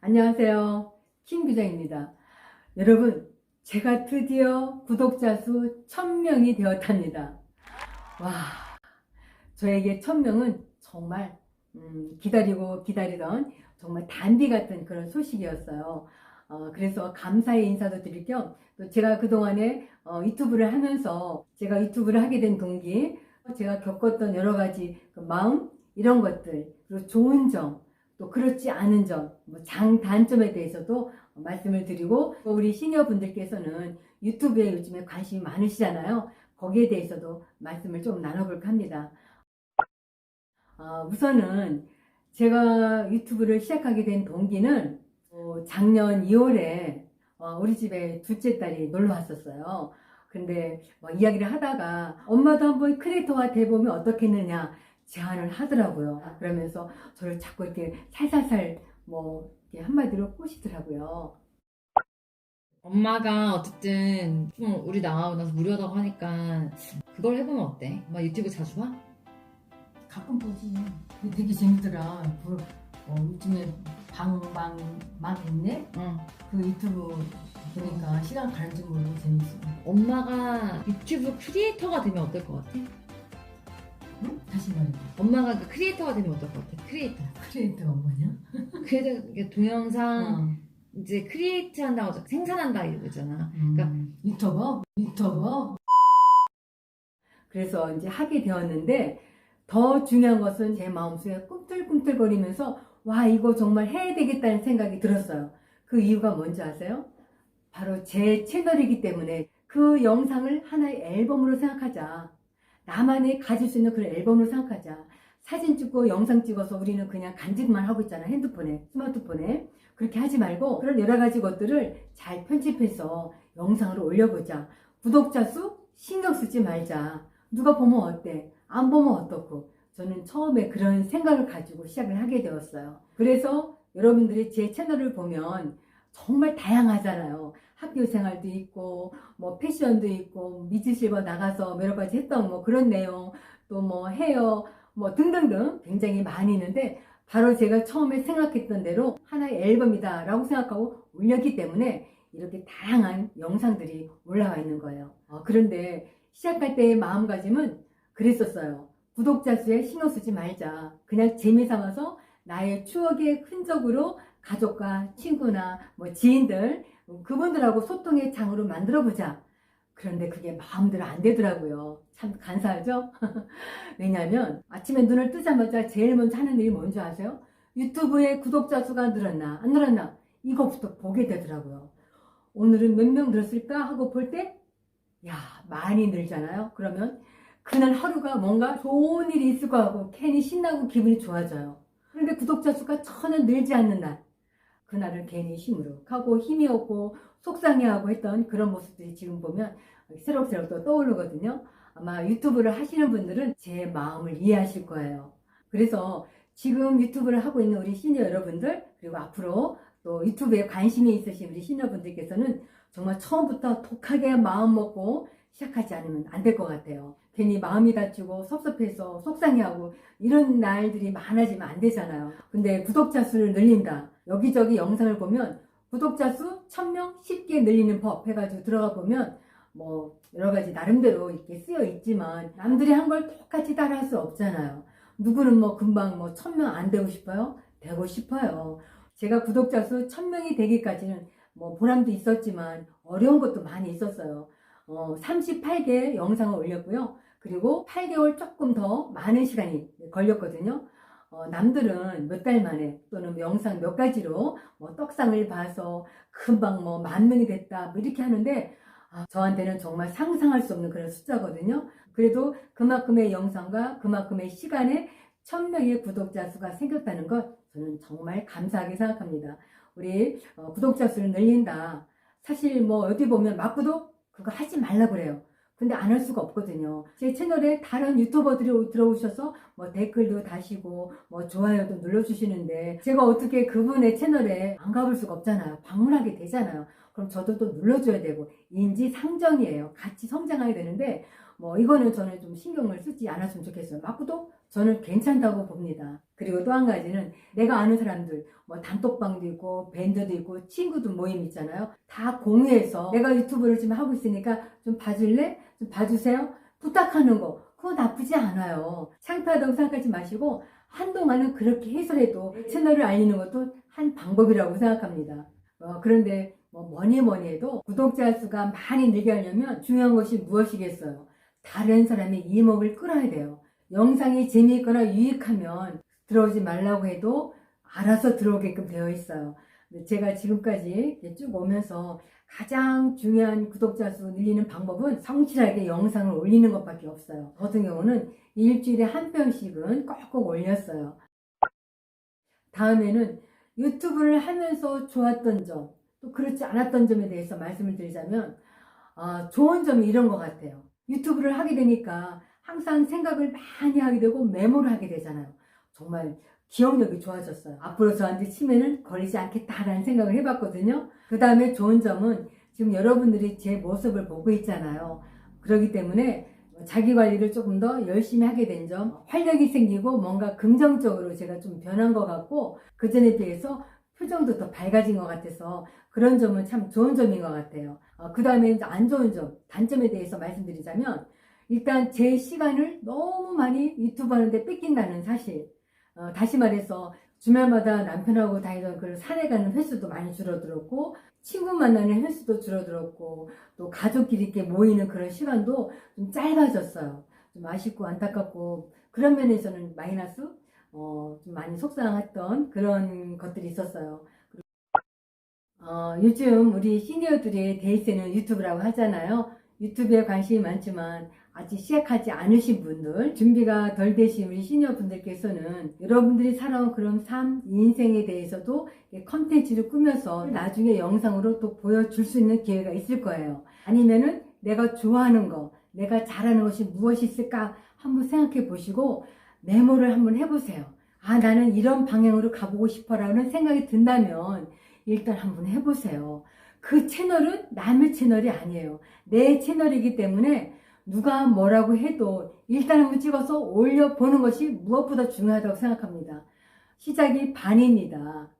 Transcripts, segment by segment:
안녕하세요. 김규정입니다. 여러분, 제가 드디어 구독자 수 1000명이 되었답니다. 와, 저에게 1000명은 정말 음, 기다리고 기다리던 정말 단비 같은 그런 소식이었어요. 어, 그래서 감사의 인사도 드릴 겸 또 제가 그동안에 어, 유튜브를 하면서 제가 유튜브를 하게 된 동기, 제가 겪었던 여러 가지 그 마음, 이런 것들, 그리고 좋은 점, 또 그렇지 않은 점, 뭐 장단점에 대해서도 말씀을 드리고 또 우리 시니어 분들께서는 유튜브에 요즘에 관심이 많으시잖아요. 거기에 대해서도 말씀을 좀 나눠볼까 합니다. 아, 우선은 제가 유튜브를 시작하게 된 동기는 어, 작년 2월에 어, 우리 집에 둘째 딸이 놀러 왔었어요. 근데 뭐 이야기를 하다가 엄마도 한번 크리에이터가 돼보면 어떻겠느냐 제안을 하더라고요. 그러면서 저를 자꾸 이렇게 살살살 뭐 이렇게 한마디로 꼬시더라고요. 엄마가 어쨌든 좀 우리 나가고 나서 무료하다고 하니까 그걸 해보면 어때? 엄마 유튜브 자주 봐? 가끔 보지. 그게 되게 재밌더라. 그, 어, 요즘에 방방 막 있네? 응. 그 유튜브 보니까 시간 가는 줄 모르고 재밌어. 엄마가 유튜브 크리에이터가 되면 어떨 것 같아? 응? 다시 말해. 엄마가 그 크리에이터가 되면 어떨 것 같아? 크리에이터. 크리에이터가 뭐냐? 크리에이터 이게 동영상 어. 이제 크리에이트 한다고 하죠. 생산한다 이러잖아. 그러니까 유튜버? 유튜버? 그래서 이제 하게 되었는데 더 중요한 것은 제 마음속에 꿈틀꿈틀거리면서 와 이거 정말 해야 되겠다는 생각이 들었어요. 그 이유가 뭔지 아세요? 바로 제 채널이기 때문에 그 영상을 하나의 앨범으로 생각하자. 나만이 가질 수 있는 그런 앨범으로 생각하자. 사진 찍고 영상 찍어서 우리는 그냥 간직만 하고 있잖아. 핸드폰에, 스마트폰에. 그렇게 하지 말고 그런 여러 가지 것들을 잘 편집해서 영상으로 올려보자. 구독자 수 신경 쓰지 말자. 누가 보면 어때? 안 보면 어떻고. 저는 처음에 그런 생각을 가지고 시작을 하게 되었어요. 그래서 여러분들이 제 채널을 보면 정말 다양하잖아요. 학교 생활도 있고, 뭐 패션도 있고, 미즈실버 나가서 여러 가지 했던 뭐 그런 내용, 또 뭐 헤어, 뭐 등등등 굉장히 많이 있는데, 바로 제가 처음에 생각했던 대로 하나의 앨범이다 라고 생각하고 올렸기 때문에 이렇게 다양한 영상들이 올라와 있는 거예요. 어, 그런데 시작할 때의 마음가짐은 그랬었어요. 구독자 수에 신경 쓰지 말자. 그냥 재미 삼아서 나의 추억의 흔적으로 가족과 친구나 뭐 지인들 그분들하고 소통의 장으로 만들어 보자. 그런데 그게 마음대로 안 되더라고요. 참 간사하죠? 왜냐하면 아침에 눈을 뜨자마자 제일 먼저 하는 일이 뭔지 아세요? 유튜브에 구독자 수가 늘었나 안 늘었나 이것부터 보게 되더라고요. 오늘은 몇 명 늘었을까 하고 볼 때 야 많이 늘잖아요. 그러면 그날 하루가 뭔가 좋은 일이 있을 것 같고 괜히 신나고 기분이 좋아져요. 그런데 구독자 수가 전혀 늘지 않는 날 그날을 괜히 시무룩하고 힘이 없고 속상해하고 했던 그런 모습들이 지금 보면 새록새록 또 떠오르거든요. 아마 유튜브를 하시는 분들은 제 마음을 이해하실 거예요. 그래서 지금 유튜브를 하고 있는 우리 시니어 여러분들 그리고 앞으로 또 유튜브에 관심이 있으신 우리 시니어분들께서는 정말 처음부터 독하게 마음 먹고 시작하지 않으면 안 될 것 같아요. 괜히 마음이 다치고 섭섭해서 속상해하고 이런 날들이 많아지면 안 되잖아요. 근데 구독자 수를 늘린다. 여기저기 영상을 보면 구독자 수 1000명 쉽게 늘리는 법 해가지고 들어가 보면 뭐 여러 가지 나름대로 이렇게 쓰여 있지만 남들이 한 걸 똑같이 따라 할 수 없잖아요. 누구는 뭐 금방 뭐 1000명 안 되고 싶어요? 되고 싶어요. 제가 구독자 수 1000명이 되기까지는 뭐 보람도 있었지만 어려운 것도 많이 있었어요. 어, 38개 영상을 올렸고요. 그리고 8개월 조금 더 많은 시간이 걸렸거든요. 어, 남들은 몇 달 만에 또는 영상 몇 가지로 뭐 떡상을 봐서 금방 뭐만 명이 됐다 뭐 이렇게 하는데 아, 저한테는 정말 상상할 수 없는 그런 숫자거든요. 그래도 그만큼의 영상과 그만큼의 시간에 천 명의 구독자 수가 생겼다는 것 저는 정말 감사하게 생각합니다. 우리 어, 구독자 수를 늘린다. 사실 뭐 어디 보면 막구독 그거 하지 말라 그래요. 근데 안 할 수가 없거든요. 제 채널에 다른 유튜버들이 오- 들어오셔서 뭐 댓글도 다시고 뭐 좋아요도 눌러주시는데 제가 어떻게 그분의 채널에 안 가볼 수가 없잖아요. 방문하게 되잖아요. 그럼 저도 또 눌러줘야 되고 인지 상정이에요. 같이 성장하게 되는데 뭐 이거는 저는 좀 신경을 쓰지 않았으면 좋겠어요. 맞고도 저는 괜찮다고 봅니다. 그리고 또 한 가지는 내가 아는 사람들 뭐 단톡방도 있고 밴드도 있고 친구도 모임 있잖아요. 다 공유해서 내가 유튜브를 지금 하고 있으니까 좀 봐줄래? 좀 봐주세요. 부탁하는 거 그거 나쁘지 않아요. 창피하다고 생각하지 마시고 한동안은 그렇게 해서라도 채널을 알리는 것도 한 방법이라고 생각합니다. 어, 그런데 뭐 뭐니 뭐니 해도 구독자 수가 많이 늘게 하려면 중요한 것이 무엇이겠어요? 다른 사람의 이목을 끌어야 돼요. 영상이 재미있거나 유익하면 들어오지 말라고 해도 알아서 들어오게끔 되어 있어요. 근데 제가 지금까지 쭉 오면서 가장 중요한 구독자 수 늘리는 방법은 성실하게 영상을 올리는 것밖에 없어요. 저 같은 경우는 일주일에 한 편씩은 꼭꼭 올렸어요. 다음에는 유튜브를 하면서 좋았던 점, 또 그렇지 않았던 점에 대해서 말씀을 드리자면, 아, 좋은 점이 이런 것 같아요. 유튜브를 하게 되니까 항상 생각을 많이 하게 되고 메모를 하게 되잖아요. 정말 기억력이 좋아졌어요. 앞으로 저한테 치매는 걸리지 않겠다라는 생각을 해봤거든요. 그 다음에 좋은 점은 지금 여러분들이 제 모습을 보고 있잖아요. 그렇기 때문에 자기 관리를 조금 더 열심히 하게 된 점, 활력이 생기고 뭔가 긍정적으로 제가 좀 변한 것 같고, 그 전에 비해서 표정도 더 밝아진 것 같아서 그런 점은 참 좋은 점인 것 같아요. 그 다음에 안 좋은 점, 단점에 대해서 말씀드리자면, 일단 제 시간을 너무 많이 유튜브 하는데 뺏긴다는 사실. 어, 다시 말해서 주말마다 남편하고 다니던 그 산에 가는 횟수도 많이 줄어들었고, 친구 만나는 횟수도 줄어들었고, 또 가족끼리 이렇게 모이는 그런 시간도 좀 짧아졌어요. 좀 아쉽고 안타깝고, 그런 면에서는 마이너스, 어, 좀 많이 속상했던 그런 것들이 있었어요. 어, 요즘 우리 시니어들의 데이트는 유튜브라고 하잖아요. 유튜브에 관심이 많지만 아직 시작하지 않으신 분들, 준비가 덜 되신 우리 시니어 분들께서는 여러분들이 살아온 그런 삶, 인생에 대해서도 컨텐츠를 꾸며서 나중에 영상으로 또 보여줄 수 있는 기회가 있을 거예요. 아니면은 내가 좋아하는 거, 내가 잘하는 것이 무엇이 있을까 한번 생각해 보시고 메모를 한번 해보세요. 아, 나는 이런 방향으로 가보고 싶어라는 생각이 든다면 일단 한번 해보세요. 그 채널은 남의 채널이 아니에요. 내 채널이기 때문에 누가 뭐라고 해도 일단 한번 찍어서 올려보는 것이 무엇보다 중요하다고 생각합니다. 시작이 반입니다.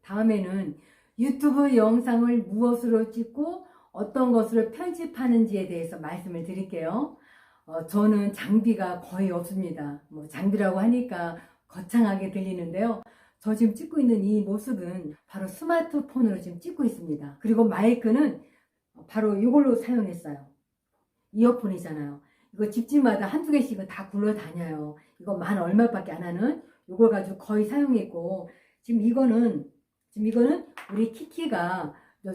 다음에는 유튜브 영상을 무엇으로 찍고 어떤 것으로 편집하는지에 대해서 말씀을 드릴게요. 어, 저는 장비가 거의 없습니다. 뭐 장비라고 하니까 거창하게 들리는데요. 저 지금 찍고 있는 이 모습은 바로 스마트폰으로 지금 찍고 있습니다. 그리고 마이크는 바로 이걸로 사용했어요. 이어폰이잖아요. 이거 집집마다 한두 개씩은 다 굴러다녀요. 이거 만 얼마밖에 안 하는 이걸 가지고 거의 사용했고 지금 이거는 지금 이거는 우리 키키가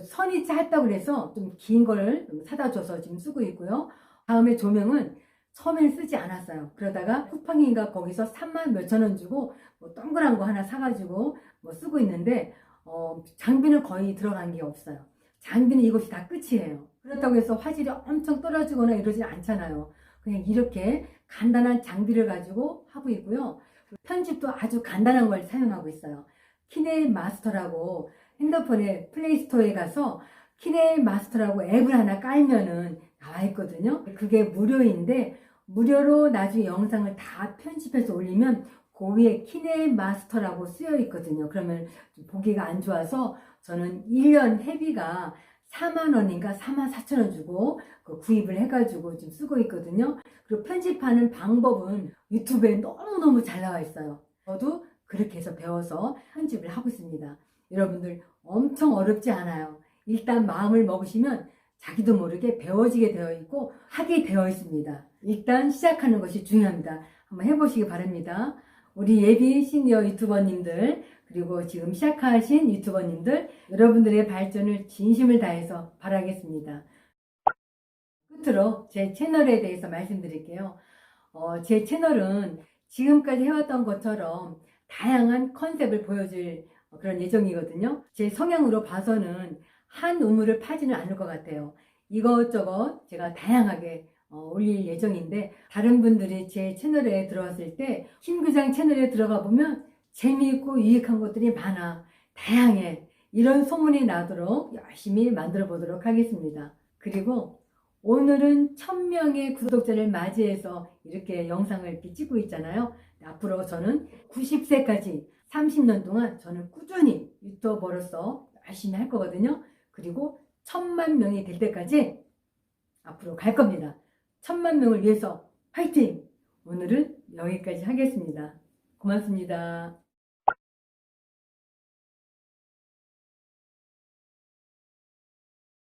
선이 짧다고 그래서 좀 긴 걸 사다 줘서 지금 쓰고 있고요. 다음에 조명은 처음엔 쓰지 않았어요. 그러다가 쿠팡인가 거기서 3만 몇천 원 주고 뭐 동그란 거 하나 사가지고 뭐 쓰고 있는데 어, 장비는 거의 들어간 게 없어요. 장비는 이것이 다 끝이에요. 그렇다고 해서 화질이 엄청 떨어지거나 이러지 않잖아요. 그냥 이렇게 간단한 장비를 가지고 하고 있고요. 편집도 아주 간단한 걸 사용하고 있어요. 키네 마스터라고 핸드폰에 플레이스토어에 가서 키네 마스터라고 앱을 하나 깔면은 나와 있거든요. 그게 무료인데 무료로 나중에 영상을 다 편집해서 올리면 그 위에 키네 마스터라고 쓰여 있거든요. 그러면 보기가 안 좋아서 저는 1년 회비가 4만 원인가 4만 4천 원 주고 그 구입을 해가지고 좀 쓰고 있거든요. 그리고 편집하는 방법은 유튜브에 너무너무 잘 나와 있어요. 저도 그렇게 해서 배워서 편집을 하고 있습니다. 여러분들 엄청 어렵지 않아요. 일단 마음을 먹으시면 자기도 모르게 배워지게 되어 있고 하게 되어 있습니다. 일단 시작하는 것이 중요합니다. 한번 해보시기 바랍니다. 우리 예비 시니어 유튜버님들 그리고 지금 시작하신 유튜버님들 여러분들의 발전을 진심을 다해서 바라겠습니다. 끝으로 제 채널에 대해서 말씀드릴게요. 어, 제 채널은 지금까지 해왔던 것처럼 다양한 컨셉을 보여줄 그런 예정이거든요. 제 성향으로 봐서는 한 우물을 파지는 않을 것 같아요. 이것저것 제가 다양하게 어, 올릴 예정인데 다른 분들이 제 채널에 들어왔을 때 신구장 채널에 들어가 보면 재미있고 유익한 것들이 많아 다양해 이런 소문이 나도록 열심히 만들어 보도록 하겠습니다. 그리고 오늘은 1000명의 구독자를 맞이해서 이렇게 영상을 찍고 있잖아요. 앞으로 저는 90세까지 30년 동안 저는 꾸준히 유튜버로서 열심히 할 거거든요. 그리고 1000만 명이 될 때까지 앞으로 갈 겁니다. 1000만 명을 위해서 파이팅! 오늘은 여기까지 하겠습니다. 고맙습니다.